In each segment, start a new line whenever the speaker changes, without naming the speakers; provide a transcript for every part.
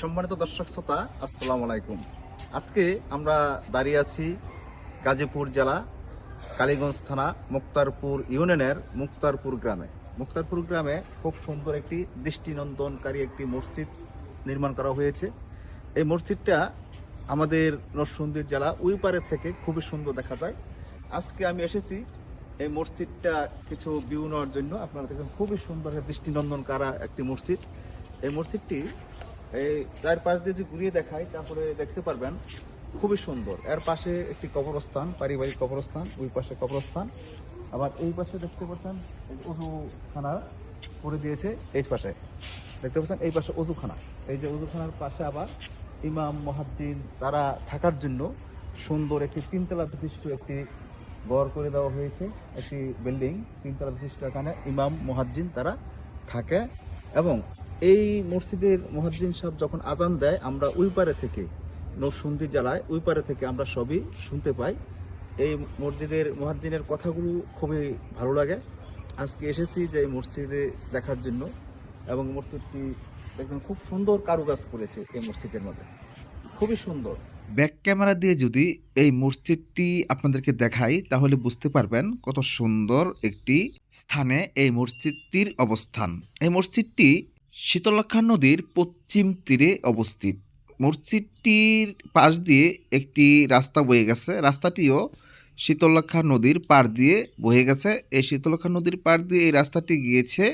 সম্মানিত দর্শক শ্রোতা, আসসালামু আলাইকুম। আজকে আমরা দাঁড়িয়ে আছি গাজীপুর জেলা, কালীগঞ্জ থানা, মুক্তারপুর ইউনিয়নের মুক্তারপুর গ্রামে। মুক্তারপুর গ্রামে খুব সুন্দর একটি দৃষ্টিনন্দনকারী একটি মসজিদ নির্মাণ করা হয়েছে। এই মসজিদটা আমাদের নরসিংদী জেলা ওই পারে থেকে খুবই সুন্দর দেখা যায়। আজকে আমি এসেছি এই মসজিদটা কিছু ভিউ নেওয়ার জন্য। আপনারা দেখেন খুবই সুন্দর দৃষ্টিনন্দন কারা একটি মসজিদ। এই মসজিদটি এই চার পাশ দিয়ে যে ঘুরিয়ে দেখায়, তারপরে দেখতে পারবেন, খুবই সুন্দর। এর পাশে একটি কবরস্থান, পারিবারিক কবরস্থান, ওই পাশে কবরস্থান। আবার এই পাশে দেখতে পাচ্ছেন উজুখানা করে দিয়েছে এই পাশে। দেখতে পাচ্ছেন, এই পাশে অজুখানা এই যে অজুখানার পাশে আবার ইমাম মহাজ্জিন তারা থাকার জন্য সুন্দর একটি তিনতলা বিশিষ্ট একটি ঘর করে দেওয়া হয়েছে, একটি বিল্ডিং। তিনতলা বিশিষ্ট এখানে ইমাম মহাজ্জিন তারা থাকে। এবং এই মসজিদের মহাজ্জিন সাহেব যখন আজান দেয়, আমরা ওই পারে থেকে নরসিংদী জেলায়, ওই পারে থেকে আমরা সবই শুনতে পাই। এই মসজিদের মহাজ্জিনের কথাগুলো খুবই ভালো লাগে। আজকে এসেছি যে এই মসজিদে দেখার জন্য এবং মসজিদটি দেখবেন খুব সুন্দর কারুকাজ করেছে এই মসজিদের মধ্যে। খুবই সুন্দর।
ব্যাক ক্যামেরা দিয়ে যদি এই মসজিদটি আপনাদেরকে দেখাই, তাহলে বুঝতে পারবেন কত সুন্দর একটি স্থানে এই মসজিদটির অবস্থান। এই মসজিদটি শীতলক্ষা নদীর পশ্চিম তীরে অবস্থিত। মসজিদটির পাশ দিয়ে একটি রাস্তা বয়ে গেছে। রাস্তাটিও শীতলক্ষা নদীর পার দিয়ে বয়ে গেছে। এই শীতলক্ষা নদীর পার দিয়ে এই রাস্তাটি গিয়েছে।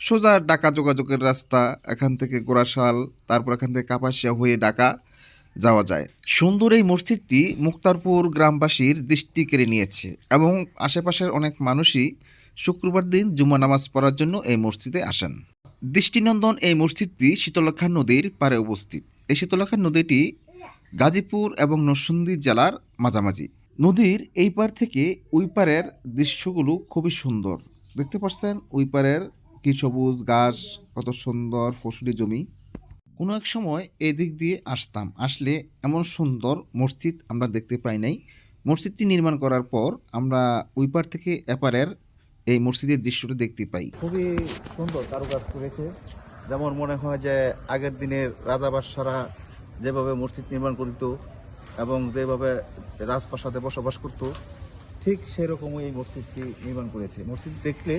সোজা ডাকা যোগাযোগের রাস্তা, এখান থেকে গোড়াশাল, তারপর এখান থেকে কাপাসিয়া হয়ে ডাকা যাওয়া যায়। সুন্দর এই মসজিদটি মুক্তারপুর গ্রামবাসীর দৃষ্টি কেড়ে নিয়েছে এবং আশেপাশের অনেক মানুষই শুক্রবার দিন জুমা নামাজ পড়ার জন্য এই মসজিদে আসেন। দৃষ্টিনন্দন এই মসজিদটি শীতলক্ষা নদীর পারে অবস্থিত। এই শীতলক্ষা নদীটি গাজীপুর এবং নরসিংদী জেলার মাঝামাঝি। নদীর এই পার থেকে ওই পারের দৃশ্যগুলো খুবই সুন্দর। দেখতে পাচ্ছেন, ওই পারের কি সবুজ ঘাস, কত সুন্দর ফসলি জমি। কোনো এক সময় এদিক দিয়ে আসতাম। আসলে এমন সুন্দর মসজিদ আমরা দেখতে পাই নাই। মসজিদটি নির্মাণ করার পর আমরা ওই পার থেকে এপারের এই মসজিদের দৃশ্যটা দেখতে পাই।
খুবই সুন্দর কারুকাজ করেছে। যেমন মনে হয় যে আগের দিনের রাজা বাদশারা যেভাবে মসজিদ নির্মাণ করিত এবং যেভাবে রাজপ্রাসাদে বসবাস করত, ঠিক সেরকমই এই মসজিদটি নির্মাণ করেছে। মসজিদ দেখলে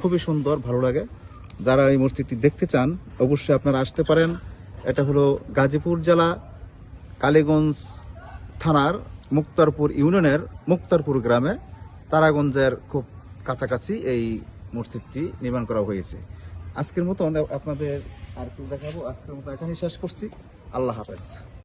খুবই সুন্দর, ভালো লাগে। যারা এই মসজিদটি দেখতে চান, অবশ্যই আপনারা আসতে পারেন। এটা হলো গাজীপুর জেলা, কালীগঞ্জ থানার মুক্তারপুর ইউনিয়নের মুক্তারপুর গ্রামে, তারাগঞ্জের খুব কাছাকাছি এই মসজিদটি নির্মাণ করা হয়েছে। আজকের মতো আপনাদের আর কি দেখাবো। আজকের মতো এখানেই শেষ করছি। আল্লাহ হাফেজ।